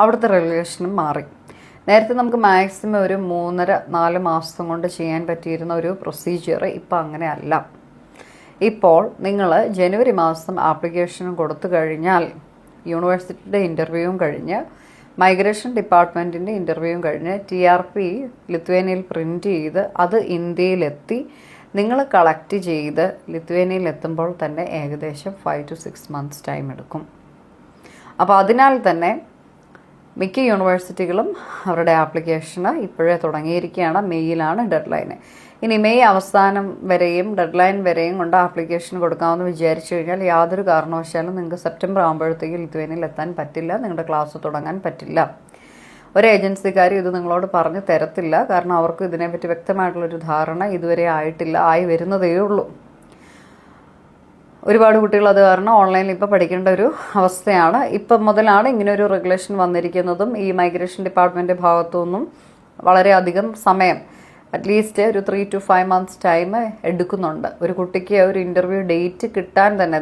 അവിടുത്തെ റെഗുലേഷനും മാറി. നേരത്തെ നമുക്ക് മാക്സിമം ഒരു മൂന്നര നാല് മാസം കൊണ്ട് ചെയ്യാൻ പറ്റിയിരുന്ന ഒരു പ്രൊസീജിയർ ഇപ്പം അങ്ങനെയല്ല ഇപ്പോൾ നിങ്ങൾ ജനുവരി മാസം ആപ്ലിക്കേഷൻ കൊടുത്തു കഴിഞ്ഞാൽ യൂണിവേഴ്സിറ്റിയുടെ ഇന്റർവ്യൂവും കഴിഞ്ഞ് മൈഗ്രേഷൻ ഡിപ്പാർട്ട്മെന്റിന്റെ ഇന്റർവ്യൂവും കഴിഞ്ഞ് ടി ആർ പി ലിത്വേനിയയിൽ പ്രിന്റ് ചെയ്ത് അത് ഇന്ത്യയിലെത്തി നിങ്ങൾ കളക്ട് ചെയ്ത് ലിത്വേനിയയിൽ എത്തുമ്പോൾ തന്നെ ഏകദേശം five to six months time എടുക്കും. അപ്പോൾ അതിനാൽ തന്നെ മിക്ക യൂണിവേഴ്സിറ്റികളും അവരുടെ ആപ്ലിക്കേഷന് ഇപ്പോഴേ തുടങ്ങിയിരിക്കുകയാണ്. മെയ്യിലാണ് ഡെഡ് ലൈന് ഇനി മെയ് അവസാനം വരെയും ഡെഡ് ലൈൻ വരെയും കൊണ്ട് ആപ്ലിക്കേഷൻ കൊടുക്കാമെന്ന് വിചാരിച്ചു കഴിഞ്ഞാൽ യാതൊരു കാരണവശാലും നിങ്ങൾക്ക് സെപ്റ്റംബർ ആകുമ്പോഴത്തേക്കും ലിത്വേനിയിൽ എത്താൻ പറ്റില്ല. നിങ്ങളുടെ ക്ലാസ് തുടങ്ങാൻ പറ്റില്ല. ഒരു ഏജൻസിക്കാർ ഇത് നിങ്ങളോട് പറഞ്ഞു തരത്തില്ല. കാരണം അവർക്ക് ഇതിനെപ്പറ്റി വ്യക്തമായിട്ടുള്ളൊരു ധാരണ ഇതുവരെ ആയിട്ടില്ല. ആയി വരുന്നതേ ഉള്ളൂ ഒരുപാട് കുട്ടികൾ അത് കാരണം ഓൺലൈനിൽ ഇപ്പോൾ പഠിക്കേണ്ട ഒരു അവസ്ഥയാണ്. ഇപ്പം മുതലാണ് ഇങ്ങനെ ഒരു റെഗുലേഷൻ വന്നിരിക്കുന്നതും ഈ മൈഗ്രേഷൻ ഡിപ്പാർട്ട്മെന്റ് ഭാഗത്തു നിന്നും വളരെയധികം സമയം അറ്റ്ലീസ്റ്റ് ഒരു three to five months time എടുക്കുന്നുണ്ട്. ഒരു കുട്ടിക്ക് ഒരു ഇന്റർവ്യൂ ഡേറ്റ് കിട്ടാൻ തന്നെ